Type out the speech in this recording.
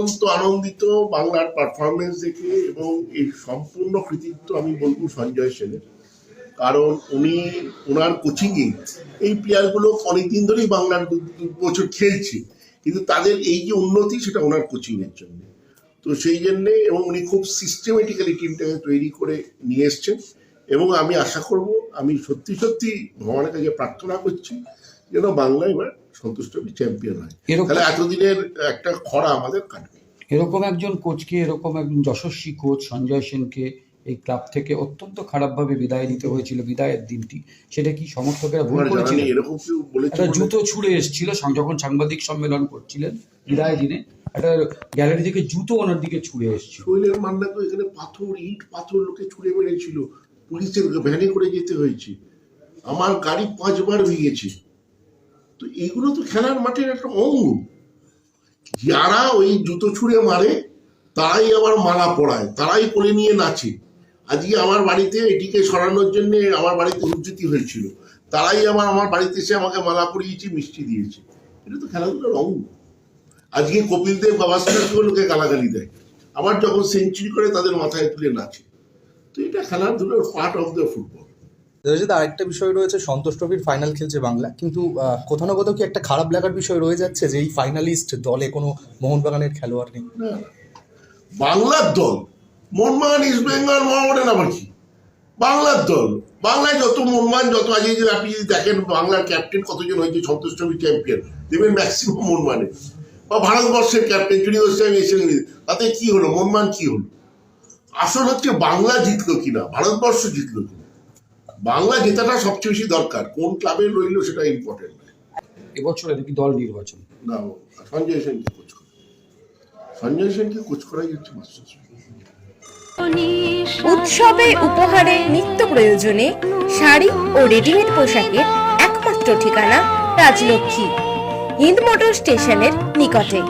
অত্যন্ত আনন্দিত বাংলার পারফরমেন্স দেখে এবং এই সম্পূর্ণ কৃতিত্ব আমি বলব সঞ্জয় সেনের। কারণ উনি ওনার কোচিংয়ে এই প্লেয়ারগুলো অনেকদিন ধরেই বাংলার বছর খেলছে। কিন্তু তাদের এই যে উন্নতি, সেটা ওনার কোচিংয়ের জন্য। তো সেই জন্যে এবং উনি খুব সিস্টেমেটিক্যালি টিমটাকে তৈরি করে নিয়ে এসছেন। এবং আমি আশা করব আমি সত্যি সত্যি ভগবানের কাছে প্রার্থনা করছি যেন বাংলা এবার সন্তুষ্ট চ্যাম্পিয়ন হয়। তাহলে এতদিনের একটা খরা আমাদের কাটবে। এরকম একজন কোচকে এরকম একজন যশস্বী কোচ সঞ্জয় সেনকে এই ক্লাব থেকে অত্যন্ত খারাপভাবে বিদায় নিতে হয়েছিল বিদায়ের দিনটি। সেটা কি সমর্থকেরা ভুল বলেছে একটা জুতো ছুঁড়ে এসেছিল যখন সাংবাদিক সম্মেলন করছিলেন বিদায় দিনে একটা গ্যালারি থেকে জুতো ওনার দিকে ছুঁড়ে এসেছিল। শৈলের মান্না তো এখানে পাথর ইট পাথর লোকে ছুঁড়ে মেরেছিল। পুলিশের ভ্যানে করে যেতে হয়েছে। আমার গাড়ি পাঁচবার ভেঙেছে। তো এইগুলো তো খেলার মাঠের একটা অঙ্গ। যারা ওই জুতো ছুঁড়ে মারে, তারাই আবার মালা পড়ায় তারাই করে নিয়ে নাচে। আজকে আমার বাড়িতে এটিকে সরানোর জন্য আমার বাড়িতে উজ্জীতি হয়েছিল। তারাই আবার আমার বাড়িতে এসে আমাকে মালা পরিয়েছে, মিষ্টি দিয়েছে। এটা তো খেলাধুলার অঙ্গ। আজকে কপিল দেব গাভাস্করকেও লোকে গালাগালি দেয়। আবার যখন সেঞ্চুরি করে তাদের মাথায় তুলে নাচে। তো এটা খেলাধুলার পার্ট অফ দ্য ফুটবল রয়েছে আরেকটা বিষয় রয়েছে সন্তোষ ট্রফির ফাইনাল খেলছে বাংলা কিন্তু কোথাও না কোথাও কি একটা খারাপ লাগার বিষয় রয়ে যাচ্ছে যে এই ফাইনালিস্ট দলে কোনো মোহনবাগানের খেলোয়াড় নেই। বাংলার দল মনমান ইস্ট বেঙ্গল মোহামেডান আবার কি? বাংলার দল বাংলায় যত মনমান যত আজকে যদি আপনি যদি দেখেন বাংলার ক্যাপ্টেন কতজন হয়েছে সন্তোষ ট্রফি চ্যাম্পিয়ন দেখবেন ম্যাক্সিমাম মনমানে বা ভারতবর্ষের ক্যাপ্টেন চুরি গোস্বামী এসে তাতে কি হলো? মনমান কি হলো? আসল হচ্ছে বাংলা জিতলো কিনা ভারতবর্ষ জিতলো কিনা। বাংলা জেতাটা সবচেয়ে বেশি দরকার কোন ক্লাবে রইল সেটা ইম্পর্টেন্ট এবছর এদিকে দল নির্বাচন? না সঞ্জয় সেনকে কোচ করে। সঞ্জয় সেনকে কোচ করাই হচ্ছে মাস্টার উৎসবে উপহারে নিত্য প্রয়োজনে শাড়ি ও রেডিমেড পোশাকের একমাত্র ঠিকানা রাজলক্ষ্মী হিন্দ মোটর স্টেশনের নিকটে।